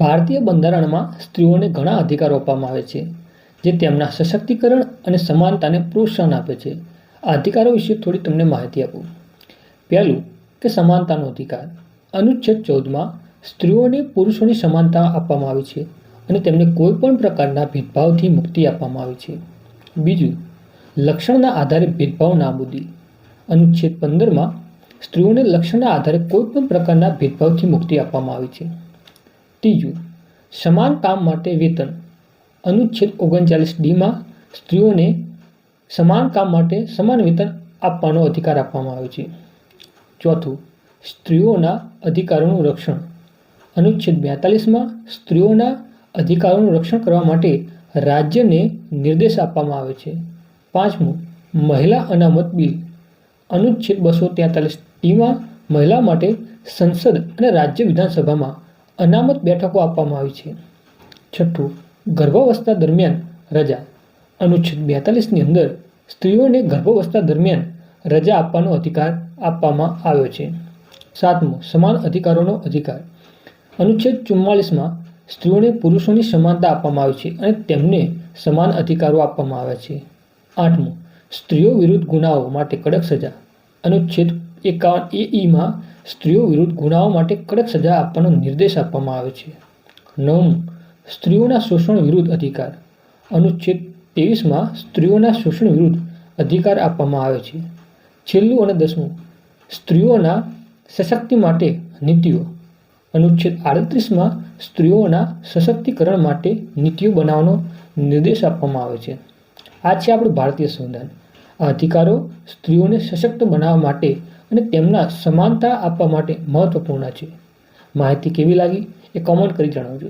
ભારતીય બંધારણમાં સ્ત્રીઓને ઘણા અધિકારો આપવામાં આવે છે, જે તેમના સશક્તિકરણ અને સમાનતાને પ્રોત્સાહન આપે છે. આ અધિકારો વિશે થોડી તમને માહિતી આપું. પહેલું કે સમાનતાનો અધિકાર. અનુચ્છેદ ચૌદમાં સ્ત્રીઓને પુરુષોની સમાનતા આપવામાં આવી છે અને તેમને કોઈ પણ પ્રકારના ભેદભાવથી મુક્તિ આપવામાં આવી છે. બીજું, લક્ષણના આધારે ભેદભાવ નાબૂદી. અનુચ્છેદ પંદરમાં સ્ત્રીઓને લક્ષણના આધારે કોઈ પણ પ્રકારના ભેદભાવથી મુક્તિ આપવામાં આવી છે. ત્રીજું સમાન કામ માટે વેતન. અનુચ્છેદ ઓગણચાલીસ ડીમાં સ્ત્રીઓને સમાન કામ માટે સમાન વેતન આપવાનો અધિકાર આપવામાં આવ્યો છે. ચોથું, સ્ત્રીઓના અધિકારોનું રક્ષણ. અનુચ્છેદ બેતાલીસમાં સ્ત્રીઓના અધિકારોનું રક્ષણ કરવા માટે રાજ્યને નિર્દેશ આપવામાં આવે છે. પાંચમું, મહિલા અનામત બિલ. અનુચ્છેદ બસો તેતાલીસ ટીમાં મહિલા માટે સંસદ અને રાજ્ય વિધાનસભામાં અનામત બેઠકો આપવામાં આવી છે. છઠ્ઠું, ગર્ભાવસ્થા દરમિયાન રજા. અનુચ્છેદ બેતાલીસની અંદર સ્ત્રીઓને ગર્ભાવસ્થા દરમિયાન રજા આપવાનો અધિકાર આપવામાં આવ્યો છે. સાતમું, સમાન અધિકારોનો અધિકાર. અનુચ્છેદ ચુમ્માલીસમાં સ્ત્રીઓને પુરુષોની સમાનતા આપવામાં આવી છે અને તેમને સમાન અધિકારો આપવામાં આવ્યા છે. આઠમું, સ્ત્રીઓ વિરુદ્ધ ગુનાઓ માટે કડક સજા. અનુચ્છેદ એકાવન એ ઈમાં સ્ત્રીઓ વિરુદ્ધ ગુનાઓ માટે કડક સજા આપવાનો નિર્દેશ આપવામાં આવે છે. નવમું, સ્ત્રીઓના શોષણ વિરુદ્ધ અધિકાર. અનુચ્છેદ ત્રેવીસમાં સ્ત્રીઓના શોષણ વિરુદ્ધ અધિકાર આપવામાં આવે છે. છેલ્લું અને દસમું, સ્ત્રીઓના સશક્તિ માટે નીતિઓ. અનુચ્છેદ આડત્રીસમાં સ્ત્રીઓના સશક્તિકરણ માટે નીતિઓ બનાવવાનો નિર્દેશ આપવામાં આવે છે. આ છે આપણું ભારતીય સંવિધાન. આ અધિકારો સ્ત્રીઓને સશક્ત બનાવવા માટે અને તેમના સમાનતા આપવા માટે મહત્વપૂર્ણ છે. માહિતી કેવી લાગી એ કોમેન્ટ કરી જણાવજો.